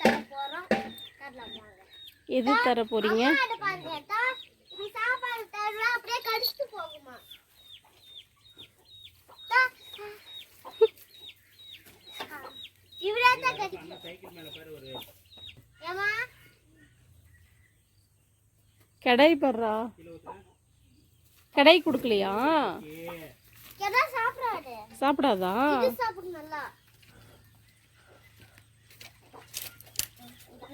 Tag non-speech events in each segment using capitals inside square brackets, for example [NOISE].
தர போறோம். தரலாம் வாங்க. எது தர இப்படி சாப்பாடு தருவா அப்படியே கடிச்சிட்டு போகுமா? அத்தா. இவரே தான் கடிக்கும். ஏமா கடாய் படுறா கடாய் கொடுக்கலையா? சாப்பிடாது சாப்பிடாதா இது சாப்பிடு நல்லா இது சாப்பிட மாட்டேங்குது மாவு கொண்டு ம் ஏ யாரா குடிப்பீங்க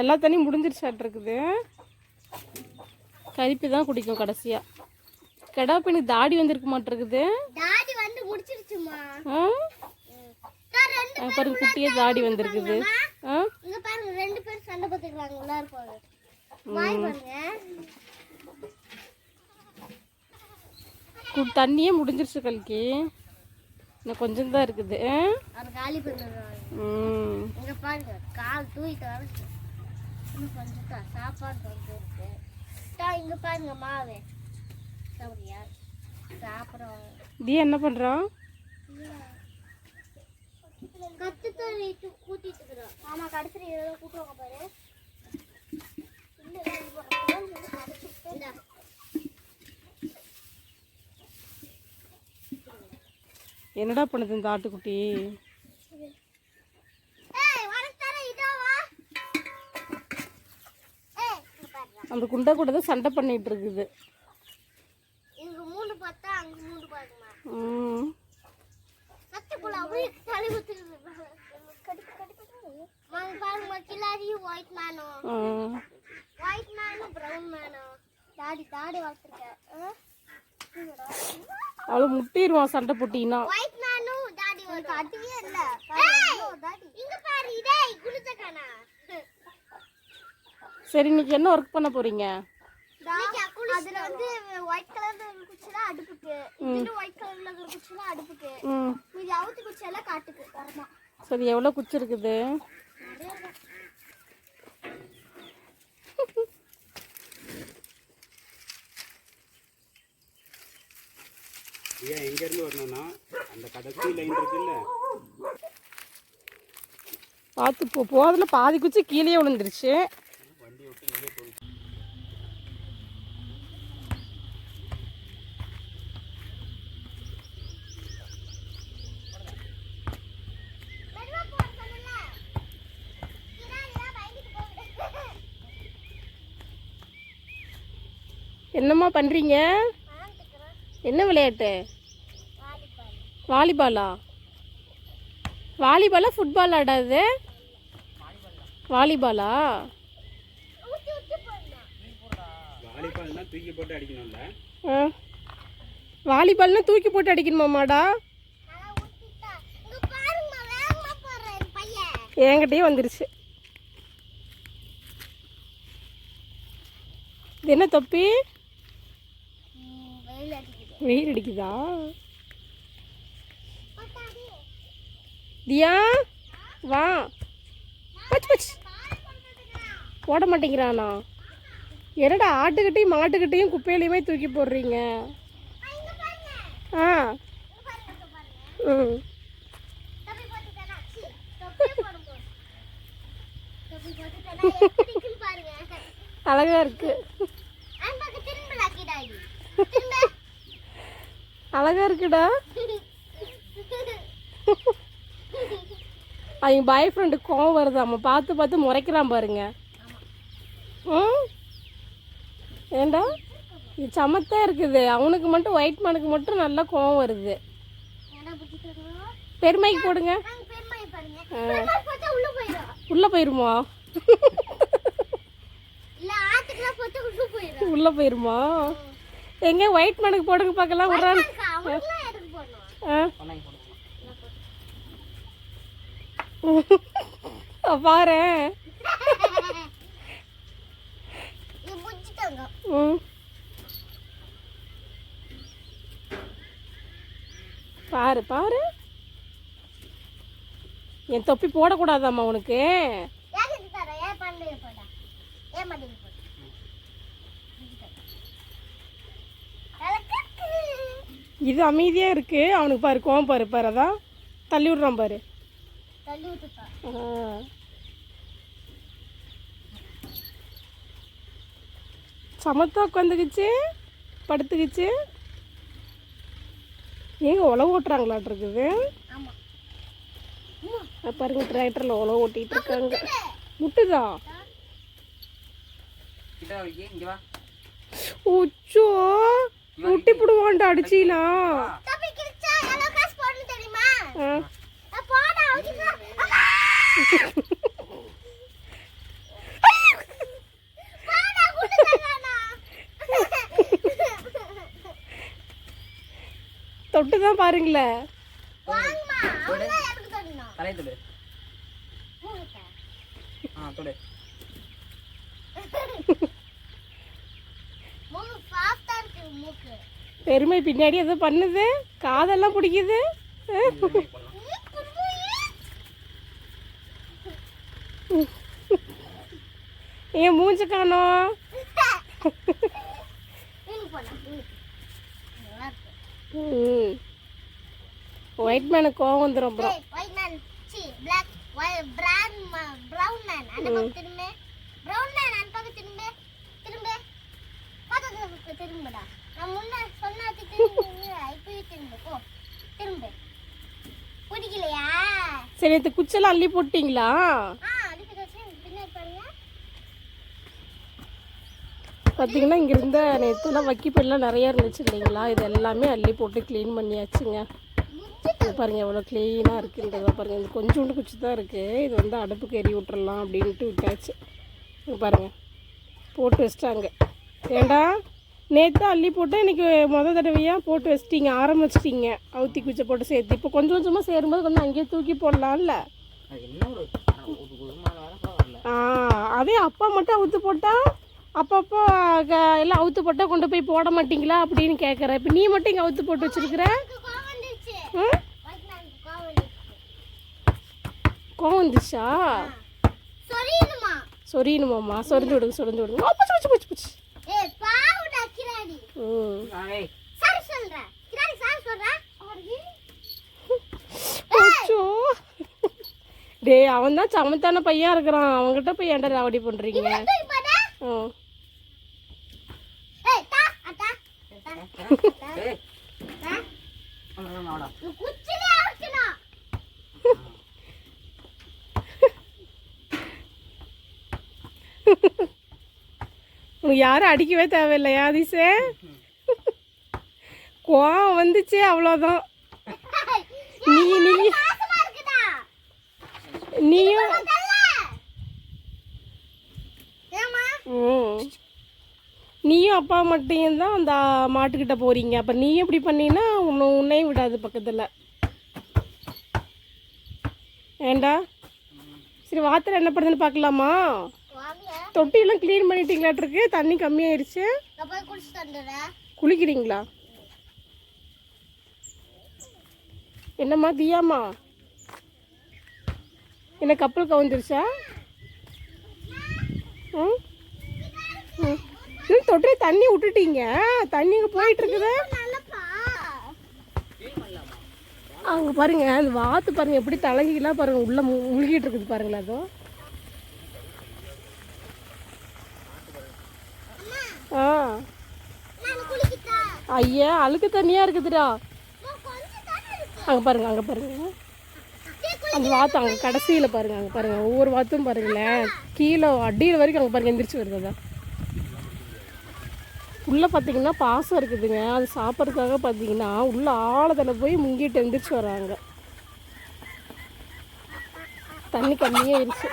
எல்லா தண்ணியும் முடிஞ்சிருச்சாட்டு இருக்குது கரிப்பு தான் குடிக்கும் கடைசியா. கெடா பண்ணி தாடி வந்திருக்க மாட்டிருக்குது. டாடி வந்து முடிச்சிருச்சுமா? பாருங்க குட்டியே தாடி வந்திருக்குது. இங்க பாருங்க ரெண்டு பேரும் சண்டை பார்த்துக்கிறாங்க உள்ளார போங்க. வாய் பாருங்க. கு- தண்ணியே முடிஞ்சிருச்சு கல்கி. இன்னும் கொஞ்சம் தான் இருக்குது. ம். கால் தூக்கிட்டு இன்னும் கொஞ்சம் தான் சாப்பாடு கொஞ்சம் இருக்கு. இங்க பாருங்க மாவு. சாப்பிடுறியா சாப்பிடுறோம். தியா என்ன பண்றான் கத்து தண்ணி கூட்டிட்டு இருக்கிறோம் ஆமா கடைசியில் ஏதோ கூட்டுவாங்க பாரு இல்ல, இது பாருங்க. இந்தா. என்னடா பண்ணுது இந்த ஆட்டுக்குட்டி. அந்த குண்டா கூட தான் சண்டை பண்ணிட்டு இருக்குது. ஒயிட் மேனும். ஒயிட் மேனும் ப்ரௌன் மேனும் தாடி தாடி வளர்த்துருக்கேன் அவளை முட்டிடுவான் சண்டை போட்டின்னா. ஒயிட் மேனும் தாடி வளர்த்து அடியே இல்ல? தாடி இங்க பாரு இதே குளுத்தக்கானா சரி இன்னைக்கு என்ன ஒர்க் பண்ண போறீங்க? அதுல வந்து ஒயிட் கலர்ல குச்சிலாம் அடுப்புக்கு. இதுல ஒயிட் கலர்ல குச்சிலாம் அடுப்புக்கு. மீதி அவுத்து குச்சியெல்லாம் காட்டுக்கு. வரமா. சரி எவ்வளோ குச்சி இருக்குது? ஏன் எங்கேருந்து வரணும்னா அந்த கடைசி லைன் இருக்குல்ல பார்த்து போ போதில் பாதி குச்சி கீழே விழுந்துருச்சு. வண்டி விட்டு இங்கே போய் என்னம்மா பண்ணுறீங்க என்ன விளையாட்டு? வாலிபால்? வாலிபாலா வாலிபாலா ஃபுட்பால் ஆடாது வாலிபாலா? ஊத்தி ஊத்தி போடணும் வாலிபால்னா தூக்கி போட்டு அடிக்கணும்ல. ஆ. வாலிபால்னா தூக்கி போட்டு அடிக்கணுமாமாடா? நல்லா ஊத்திட்டா இங்க பாருங்க வேகமா போறேன் பையன் என்கிட்டயே வந்துருச்சு. இது என்ன தொப்பி? வெயில் அடிக்குது? தியா வா. பச் பச். போட மாட்டேங்கிறானா? என்னடா ஆட்டுக்கிட்டையும் மாட்டுக்கிட்டையும் குப்பையிலையுமே தூக்கி போடுறீங்க? ஆ. ம். தொப்பி போட்டுட்டேனா சி தொப்பி போடும் போது தொப்பி போட்டுட்டேனா எப்படி இருக்குன்னு பாருங்க அழகா இருக்கு அந்த பக்கம் திரும்ப லாக்கிடாடி திரும்ப அழகா இருக்குடா. அவங்க பாய் ஃப்ரெண்டு கோவம் வருதாம்மா பார்த்து பார்த்து முறைக்கிறான் பாருங்க. ம்? ஏண்டா? இது சமத்தே இருக்குது. அவனுக்கு மட்டும் ஒயிட் மனுக்கு மட்டும் நல்லா கோவம் வருது. பெருமைக்கு போடுங்க. உள்ள உள்ளே போயிருமா? உள்ள உள்ளே போயிருமா? எங்க ஒயிட் மனுக்கு போடுங்க பார்க்கலாம். விட்றான் ஆ? பாரு. ம். பாரு பாரு. என் தொப்பி போடக்கூடாதாம்மா உனக்கு? இது அமைதியாக இருக்கு. அவனுக்கு பாரு கோவம் பாரு பாரு அதான். தள்ளி விட்றான் பாரு. சமத்தா உட்காந்துக்குச்சு படுத்துக்குச்சு. ஏங்க உழவு ஓட்டுறாங்களாட்டு இருக்குது. பாருங்க டிராக்டரில் உழவு ஓட்டிகிட்டு இருக்காங்க. முட்டுதா? உச்சோ! முட்டி போடுவான்டா அடிச்சினா. தம்பி கிழிச்சா எவ்வளோ காசு போடணும் தெரியுமா ஆ நான் போடா அவதிக்கா போடா கூட்டுக்காரனா தொட்டு தான் பாருங்களேன் வாங்கம்மா அவன்தான் எனக்கு தரணும் தலையை தொடு மூணுக்கா ஆ தொடு மூணு சாஃப்டா இருக்கு மூக்கு பெருமை பின்னாடி ஏதோ பண்ணுது. காதெல்லாம் பிடிக்குது. ஏன் மூஞ்ச காணோம்? ஒயிட் மேனுக்கு கோவம் வந்துடும் பக்கம் திரும்ப. திரும்ப. திரும்புடா. நான் முன்ன சொன்னாச்சு திரும்புங்க. இப்பவே திரும்பு. போ. திரும்பு. பிடிக்கலையா? சரி நேற்று குச்செல்லாம் அள்ளி போட்டிங்களா. பார்த்தீங்கன்னா இங்கே இருந்த நேற்றுலாம் வக்கிப்பெல்லாம் நிறைய இருந்துச்சு இல்லைங்களா இது எல்லாமே அள்ளி போட்டு க்ளீன் பண்ணியாச்சுங்க இது பாருங்கள் எவ்வளோ க்ளீனாக இருக்குன்றதை பாருங்கள் இது கொஞ்சோண்டு குச்சி தான் இருக்குது இது வந்து அடுப்புக்கு எரி விட்டுறலாம் அப்படின்ட்டு விட்டாச்சு பாருங்கள் போட்டு வச்சிட்டாங்க ஏண்டா நேற்று அள்ளி போட்டு இன்றைக்கி முத தடவையாக போட்டு வச்சிட்டீங்க ஆரம்பிச்சிட்டிங்க. அவுத்தி குச்சை போட்டு சேர்த்து. இப்போ கொஞ்சம் கொஞ்சமாக சேரும்போது கொஞ்சம் அங்கேயே தூக்கி போடலாம்ல? ஆ அதே அப்பா மட்டும் அவுத்து போட்டா அப்பப்போ எல்லாம் அவுத்து போட்டா கொண்டு போய் போட மாட்டீங்களா அப்படின்னு கேட்குறேன் இப்போ நீ மட்டும் இங்கே அவுத்து போட்டு வச்சிருக்கிற? கோவம் வந்துச்சா? சொரியணுமா? சொரியணுமாம்மா சொரிஞ்சு விடுங்க சொரிஞ்சு விடுங்க. புச்சு, புச்சு, புச்சு, புச்சு. சாரி சொல்றேன். சாரி. டேய் அவன் தான் சமத்தான பையன் இருக்கிறான். அவன்கிட்ட போய் ஏன்டா ராவடி அடிக்கணும். உனக்கு யாரும் அடிக்கவே தேவையில்லையா அதிசே? கோவம் வந்துச்சு அவ்வளோதான் நீ நீ? நீயும். நீயும் அப்பா மட்டும் தான் அந்த மாட்டுக்கிட்ட போறீங்க. அப்போ நீயும் இப்படி பண்ணீங்கன்னா உன்னை உன்னையும் விடாது பக்கத்தில். ஏண்டா? சரி வாத்தில் என்ன பண்ணுதுன்னு பார்க்கலாமா. தொட்டியெல்லாம் க்ளீன் பண்ணிட்டீங்களாட்டிருக்கு. தண்ணி கம்மியாயிருச்சு. குளிக்கிறீங்களா? என்னம்மா தியாம்மா? என்ன கப்பல் கவுந்துருச்சா? ம் ம். தண்ணி விட்டுட்டீங்க தண்ணி இங்கே போயிட்டு இருக்குது அங்கே பாருங்க அந்த வாத்து பாருங்க எப்படி தலைகிலாம் பாருங்க உள்ள மு- முழுகிட்டு இருக்குது பாருங்களேன் அதுவும் ஆ. ஐயா அழுக்கு தண்ணியாக இருக்குதுடா அம்மா, கொஞ்சம் தானே இருக்கு. அங்கே பாருங்கள் அங்கே பாருங்கள் அந்த வாத்து அங்கே கடைசியில் பாருங்க அங்கே பாருங்கள் ஒவ்வொரு வாத்தும் பாருங்களேன். கீழே அடியில் வரைக்கும் அங்கே பாருங்கள் எந்திரிச்சு வருது அதான். உள்ளே பார்த்தீங்கன்னா பாசம் இருக்குதுங்க. அது சாப்பிட்றதுக்காக பார்த்தீங்கன்னா உள்ள ஆழத்தில் போய் முங்கிட்டு எந்திரிச்சு வராங்க. தண்ணி கம்மியாயிருச்சு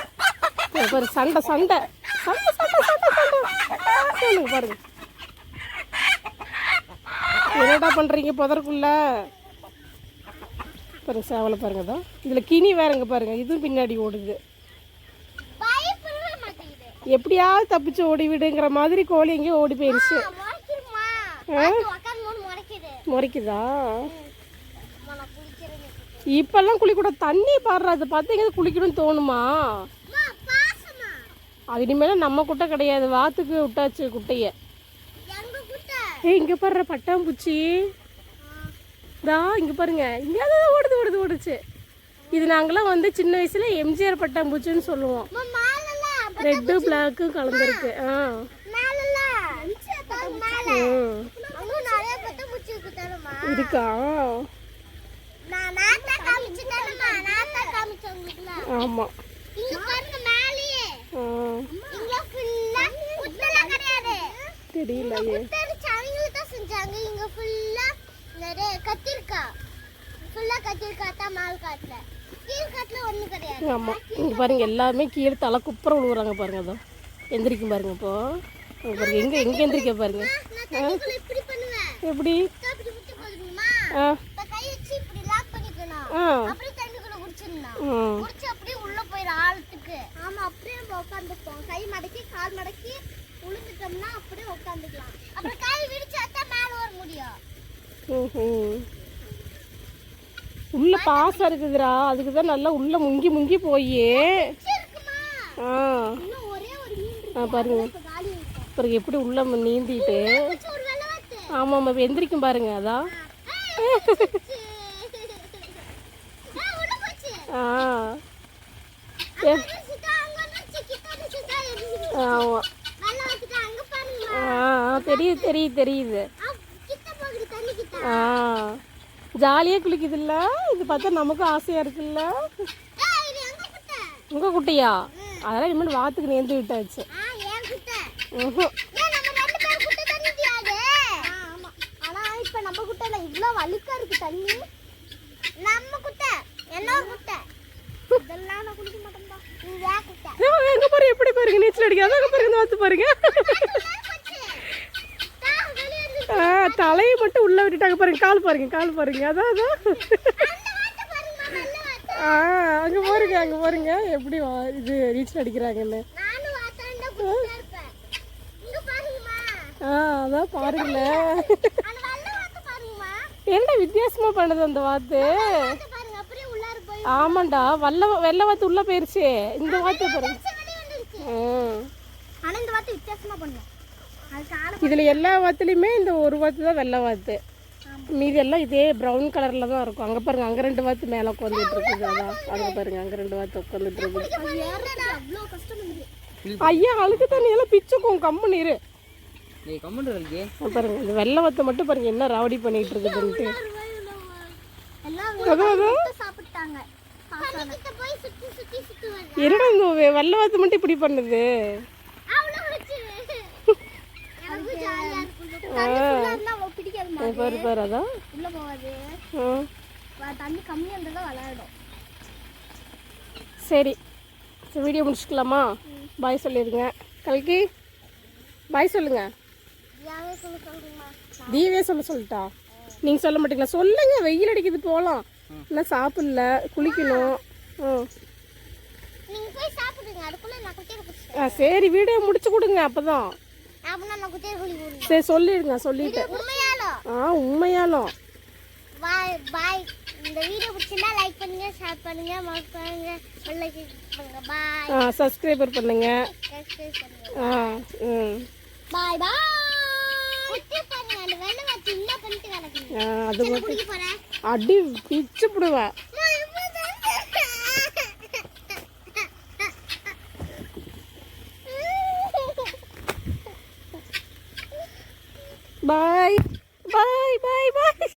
இங்க பாரு சண்டை சண்டை. சண்டை சண்டை சண்டை சண்டை. சொல்லுங்க பாருங்க. என்னடா பண்ணுறீங்க புதருக்குள்ள? பாருங்க சேவலை பாருங்க தான் இதில் கினி வேறங்க பாருங்க. இதுவும் பின்னாடி ஓடுது. எப்படியாவது தப்பிச்சு ஓடி விடுங்கிற மாதிரி கோழி எங்கேயோ ஓடி போயிருச்சு. பார்த்து முறைக்குது. இப்பெல்லாம் குளிக்கூட தண்ணி பாடுறது பார்த்தீங்க குளிக்கணும்னு தோணுமா. அது இனிமேல் நம்ம குட்டை கிடையாது. வாத்துக்கு விட்டாச்சு குட்டைய? ஏய் இங்கே பாடுற பட்டாம்பூச்சி. தா இங்கே பாருங்க. இங்கே அதான் ஓடுது ஓடுது ஓடுச்சு. இது நாங்களாம் வந்து சின்ன வயசுல எம்ஜிஆர் பட்டாம்பூச்சின்னு சொல்லுவோம். ரெட்டு பிளாக்கும் கலந்துருக்கு. ஆ. இருக்கு? தரமா இருக்கா ஆமாம் இங்கே பாருங்க எல்லாமே கீழே தலை குப்புற விழுகுறாங்க பாருங்க அதோ. எந்திரிக்கும் பாருங்க இப்போ. பாருங்க எங்கே எங்கே எந்திரிக்க பாருங்க. எப்படி? ஆ. இப்ப கை வச்சு இப்படி லாக் பண்ணிக்கணும். ஆ. அப்படியே தண்ணிக்குள்ள குடிச்சிடணும். ம் குடிச்சு அப்படியே உள்ள போயிடும் ஆழத்துக்கு ஆமா அப்படியே நம்ம உட்காந்துப்போம் கை மடக்கி கால் மடக்கி உளுந்துட்டோம்னா அப்படியே உட்காந்துக்கலாம் அப்புறம் கை விரிச்சா தான் மேல வர முடியும். உள்ள பாசம் இருக்குதுரா அதுக்கு தான் நல்லா உள்ள முங்கி முங்கி போய். ஆ. ஆ பாருங்க. பாருங்க எப்படி உள்ள நீந்திட்டு. ஆமாம் ஆமாம் எந்திரிக்கும் பாருங்க அதான் ஆ. ஆமாம் ஆ தெரியுது தெரியுது தெரியுது. ஆ. ஜாலியாக குளிக்குதுல்ல? இது பார்த்தா நமக்கும் ஆசையாக இருக்குல்ல? உங்கள் குட்டியா? அதெல்லாம் இனிமேல் வாத்துக்கு நேர்ந்து விட்டாச்சு. இப்ப நம்ம குட்டையில இவ்ளோ வழுக்கா இருக்கு தண்ணி. நம்ம குட்டை குட்டை? இதெல்லாம் நான் குடிக்க மாட்டேன்டா. எங்க பாரு எப்படி பாருங்க நீச்சல் அடிக்காத? அங்க பாருங்க வாத்து பாருங்க. தலையை மட்டும் உள்ள விட்டுட்டாங்க பாருங்க கால் பாருங்க கால் பாருங்க. அதான் அதான் அந்த வாட்டை பாருங்கம்மா, நல்ல வாத்து. ஆ அங்க பாருங்க அங்க பாருங்க. எப்படி இது நீச்சல் அடிக்கிறாங்கன்னு. ஆ அதான் பாருங்கம்மா. என்ன வித்தியாசமா பண்ணுது அந்த வாத்து? ஆமாண்டா வல்ல வெள்ளை வாத்து உள்ள போயிருச்சு. இந்த வாத்து பாருங்க. இதுல எல்லா வாத்துலயுமே இந்த ஒரு வாத்து தான் வெள்ளை வாத்து. மீதி எல்லாம் இதே ப்ரௌன் கலர்ல தான் இருக்கும். அங்க பாருங்க அங்க ரெண்டு வாத்து மேல உட்காந்துட்டு இருக்குது. அதான் அங்க பாருங்க அங்க ரெண்டு வாத்து உட்காந்துட்டு இருக்குது. ஐயா அழுக்கு தண்ணி எல்லாம் பிச்சுக்கும் கம்மு நீரு. நீ கமெண்ட் இருக்கு பாருங்க இந்த வெள்ளை வாத்தை மட்டும் பாருங்க என்ன ராவடி பண்ணிட்டு இருக்குதுன்ட்டு எல்லாம் அதான் அதான் முட்டை சாப்பிட்டாங்க கிட்ட போய் சுத்தி சுத்தி சுத்தி வருது என்னடா இந்த வெள்ளை வாத்து மட்டும் இப்படி பண்ணுது அவ்வளோ பாரு பாரு அதான் உள்ள போகாது. தண்ணி கம்மியா இருந்தா தான் விளையாடும். சரி. சரி வீடியோ முடிச்சுக்கலாமா? பாய் சொல்லிடுங்க கல்கி பாய் சொல்லுங்க. தீவே சொல்ல சொல்லிட்டா? நீங்க சொல்ல மாட்டீங்களா? சொல்லுங்க வெயில் அடிக்குது போகலாம் இன்னும் சாப்பிடல குளிக்கணும். ம் நீங்க போய் சாப்பிடுங்க அதுக்குள்ள நான் குட்டியை பிடிச்சிட்டேன் ஆ சரி வீடியோ முடிச்சு கொடுங்க அப்பதான். சரி சொல்லிடுங்க உண்மையாலும் ஆ உண்மையாலும் பாய் பாய். இந்த வீடியோ பிடிச்சிருந்தா லைக் பண்ணுங்க ஷேர் பண்ணுங்க மார்க் பண்ணுங்க பண்ணுங்க. பாய் ஆ சப்ஸ்கிரைபர் பண்ணுங்க. சப்ஸ்கிரைப் பண்ணுங்க. ஆ ம். பாய் பாய் குட்டி பாருங்க அந்த வெள்ளை வச்சு என்ன பண்ணிட்டு கிடக்குங்க அது மட்டும் அடி பிச்சு பிடுவேன் பாய் [LAUGHS] பாய் பாய் பாய்